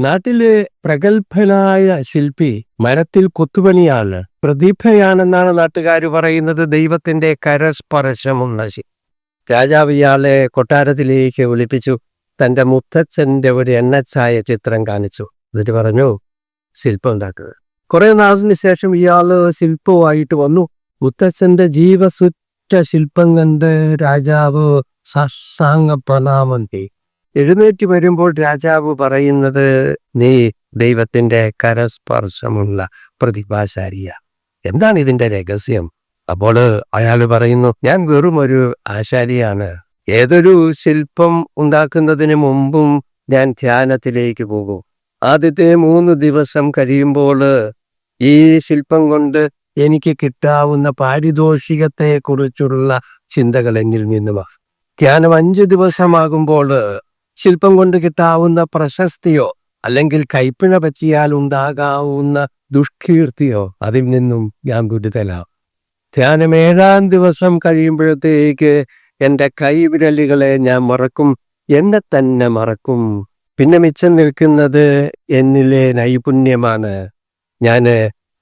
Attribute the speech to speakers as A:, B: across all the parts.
A: നാട്ടിലെ പ്രഗത്ഭനായ ശില്പി മരത്തിൽ കൊത്തുപണിയാണ്. പ്രതിഭയാണെന്നാണ് നാട്ടുകാർ പറയുന്നത്. ദൈവത്തിന്റെ കരസ്പർശമുള്ള ശി- രാജാവ് ഇയാളെ കൊട്ടാരത്തിലേക്ക് ഒളിപ്പിച്ചു തന്റെ മുത്തച്ഛന്റെ ഒരു എണ്ണച്ചായ ചിത്രം കാണിച്ചു. എന്നിട്ട് പറഞ്ഞു ശില്പം ഉണ്ടാക്കുക. കുറെ നാളിന് ശേഷം ഇയാൾ ശില്പവുമായിട്ട് വന്നു. മുത്തച്ഛന്റെ ജീവസുറ്റ ശില്പം കണ്ട് രാജാവ് സാഷ്ടാംഗ പ്രണാമം ചെയ്തു. എഴുന്നേറ്റ് വരുമ്പോൾ രാജാവ് പറയുന്നത് നീ ദൈവത്തിന്റെ കരസ്പർശമുള്ള പ്രതിഭാശാലിയ. എന്താണ് ഇതിന്റെ രഹസ്യം? അപ്പോൾ അയാൾ പറയുന്നു ഞാൻ വെറും ഒരു ആശാരിയാണ്. ഏതൊരു ശില്പം ഉണ്ടാക്കുന്നതിന് മുമ്പും ഞാൻ ധ്യാനത്തിലേക്ക് പോകും. ആദ്യത്തെ മൂന്ന് ദിവസം കഴിയുമ്പോൾ ഈ ശില്പം കൊണ്ട് എനിക്ക് കിട്ടാവുന്ന പാരിതോഷികത്തെ കുറിച്ചുള്ള ചിന്തകൾ എന്നിൽ നിന്നുമാണ്. ധ്യാനം അഞ്ച് ദിവസമാകുമ്പോൾ ശില്പം കൊണ്ട് കിട്ടാവുന്ന പ്രശസ്തിയോ അല്ലെങ്കിൽ കൈപ്പിഴ പറ്റിയാൽ ഉണ്ടാകാവുന്ന ദുഷ്കീർത്തിയോ അതിൽ നിന്നും ഞാൻ വിടുതലാം. ധ്യാനം ഏഴാം ദിവസം കഴിയുമ്പോഴത്തേക്ക് എന്റെ കൈവിരലുകളെ ഞാൻ മറക്കും. എന്നെ തന്നെ മറക്കും. പിന്നെ മിച്ചം നിൽക്കുന്നത് എന്നിലെ നൈപുണ്യമാണ്. ഞാൻ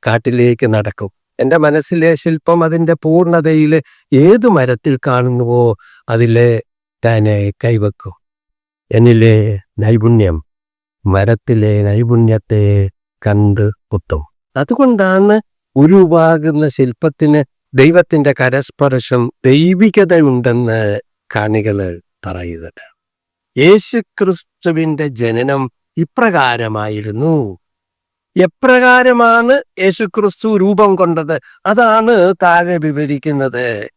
A: കാട്ടിലേക്ക് നടക്കും. എന്റെ മനസ്സിലെ ശില്പം അതിന്റെ പൂർണതയിൽ ഏത് മരത്തിൽ കാണുന്നുവോ അതിലെ തന്നെ കൈവെക്കും. എന്നിലെ നൈപുണ്യം മരത്തിലെ നൈപുണ്യത്തെ കണ്ട് കുത്തും. അതുകൊണ്ടാണ് ഉരുവാകുന്ന ശില്പത്തിന് ദൈവത്തിന്റെ കരസ്പർശം ദൈവികത ഉണ്ടെന്ന് കാണികൾ പറയുന്നത്. യേശുക്രിസ്തുവിന്റെ ജനനം ഇപ്രകാരമായിരുന്നു. എപ്രകാരമാണ് യേശുക്രിസ്തു രൂപം കൊണ്ടത്? അതാണ് താഴെ വിവരിക്കുന്നത്.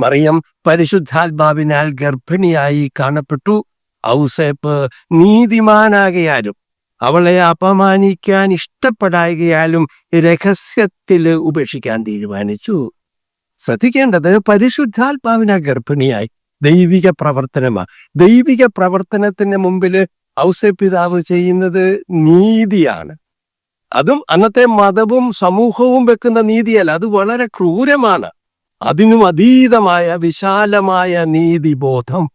A: മറിയം പരിശുദ്ധാത്മാവിനാൽ ഗർഭിണിയായി കാണപ്പെട്ടു. ഔസേപ്പ് നീതിമാനാകയാലും അവളെ അപമാനിക്കാൻ ഇഷ്ടപ്പെടായകയാലും രഹസ്യത്തിൽ ഉപേക്ഷിക്കാൻ തീരുമാനിച്ചു. ശ്രദ്ധിക്കേണ്ടത് പരിശുദ്ധാത്മാവിന ഗർഭിണിയായി. ദൈവിക പ്രവർത്തനമാണ് ദൈവിക പ്രവർത്തനത്തിന് മുമ്പിൽ ഔസേപ്പിതാവ് ചെയ്യുന്നത് നീതിയാണ്. അതും അന്നത്തെ മതവും സമൂഹവും വെക്കുന്ന നീതിയല്ല അത് വളരെ ക്രൂരമാണ്. അതിനും അതീതമായ വിശാലമായ നീതിബോധം.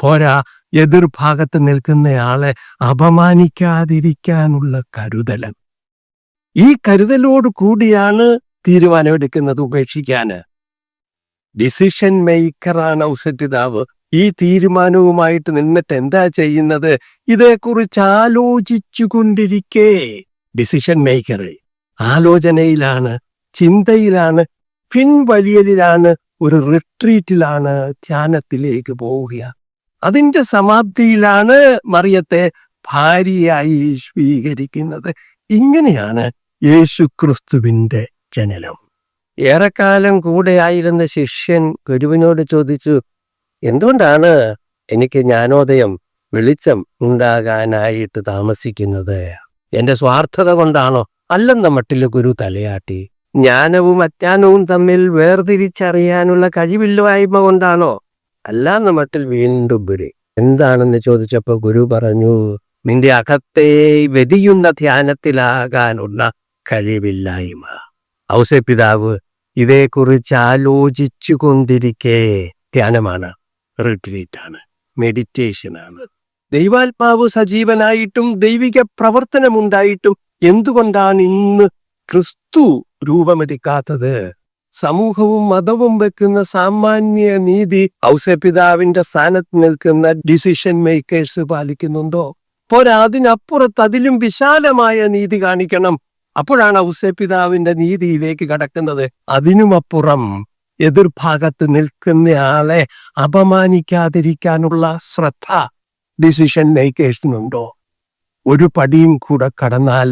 A: പോരാ എതിർഭാഗത്ത് നിൽക്കുന്നയാളെ അപമാനിക്കാതിരിക്കാനുള്ള കരുതൽ ഈ കരുതലോട് കൂടിയാണ് തീരുമാനമെടുക്കുന്നത് ഉപേക്ഷിക്കാന്. ഡിസിഷൻ മേക്കറാണ് ഔസറ്റിതാവ് ഈ തീരുമാനവുമായിട്ട് നിന്നിട്ട് എന്താ ചെയ്യുന്നത്? ഇതേക്കുറിച്ച് ആലോചിച്ചു കൊണ്ടിരിക്കേ ഡിസിഷൻ മേക്കർ ആലോചനയിലാണ് ചിന്തയിലാണ് പിൻവലിയലിലാണ് ഒരു റിട്രീറ്റിലാണ് ധ്യാനത്തിലേക്ക് പോവുക അതിന്റെ സമാപ്തിയിലാണ് മറിയത്തെ ഭാര്യയായി സ്വീകരിക്കുന്നത്. ഇങ്ങനെയാണ് യേശുക്രിസ്തുവിന്റെ ജനനം. ഏറെക്കാലം കൂടെയായിരുന്ന ശിഷ്യൻ ഗുരുവിനോട് ചോദിച്ചു എന്തുകൊണ്ടാണ് എനിക്ക് ജ്ഞാനോദയം വെളിച്ചം ഉണ്ടാകാനായിട്ട് താമസിക്കുന്നത്? എന്റെ സ്വാർത്ഥത കൊണ്ടാണോ? അല്ലെന്ന മട്ടിൽ ഗുരു തലയാട്ടി ജ്ഞാനവും അജ്ഞാനവും തമ്മിൽ വേർതിരിച്ചറിയാനുള്ള കഴിവില്ലായ്മ കൊണ്ടാണോ? അല്ലാന്ന മട്ടിൽ വീണ്ടും ഗുരു എന്താണെന്ന് ചോദിച്ചപ്പോൾ ഗുരു പറഞ്ഞു നിന്റെ അകത്തെ വെതിയുന്ന ധ്യാനത്തിലാകാനുള്ള കഴിവില്ലായ്മ. ഔസപിതാവ് ഇതേക്കുറിച്ച് ആലോചിച്ചു കൊണ്ടിരിക്കെ ധ്യാനമാണ് റിട്രീറ്റാണ് മെഡിറ്റേഷനാണ്. ദൈവാത്മാവ് സജീവനായിട്ടും ദൈവിക പ്രവർത്തനമുണ്ടായിട്ടും എന്തുകൊണ്ടാണ് ഇന്ന് ക്രിസ്തു രൂപമെടുക്കാത്തത്? സമൂഹവും മതവും വെക്കുന്ന സാമാന്യ നീതി ഔസപിതാവിന്റെ സ്ഥാനത്ത് നിൽക്കുന്ന ഡിസിഷൻ മേക്കേഴ്സ് പാലിക്കുന്നുണ്ടോ? പോരാ അതിനപ്പുറത്ത് അതിലും വിശാലമായ നീതി കാണിക്കണം. അപ്പോഴാണ് ഔസപിതാവിന്റെ നീതിയിലേക്ക് കടക്കുന്നത്. അതിനുമപ്പുറം എതിർഭാഗത്ത് നിൽക്കുന്നയാളെ അപമാനിക്കാതിരിക്കാനുള്ള ശ്രദ്ധ ഡിസിഷൻ മേക്കേഴ്സിനുണ്ടോ ഒരു പടിയും കൂടെ കടന്നാൽ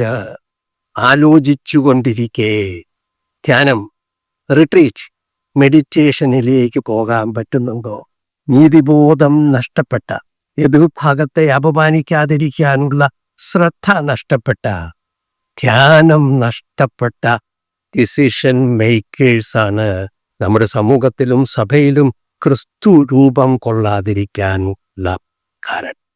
A: ആലോചിച്ചുകൊണ്ടിരിക്കേ. ധ്യാനം. റിട്രീറ്റ് മെഡിറ്റേഷനിലേക്ക് പോകാൻ പറ്റുന്നുണ്ടോ? നീതിബോധം നഷ്ടപ്പെട്ട എതിർഭാഗത്തെ അപമാനിക്കാതിരിക്കാനുള്ള ശ്രദ്ധ നഷ്ടപ്പെട്ട ധ്യാനം നഷ്ടപ്പെട്ട ഡിസിഷൻ മേക്കേഴ്സാണ് നമ്മുടെ സമൂഹത്തിലും സഭയിലും ക്രിസ്തു രൂപം കൊള്ളാതിരിക്കാനുള്ള കാരണം.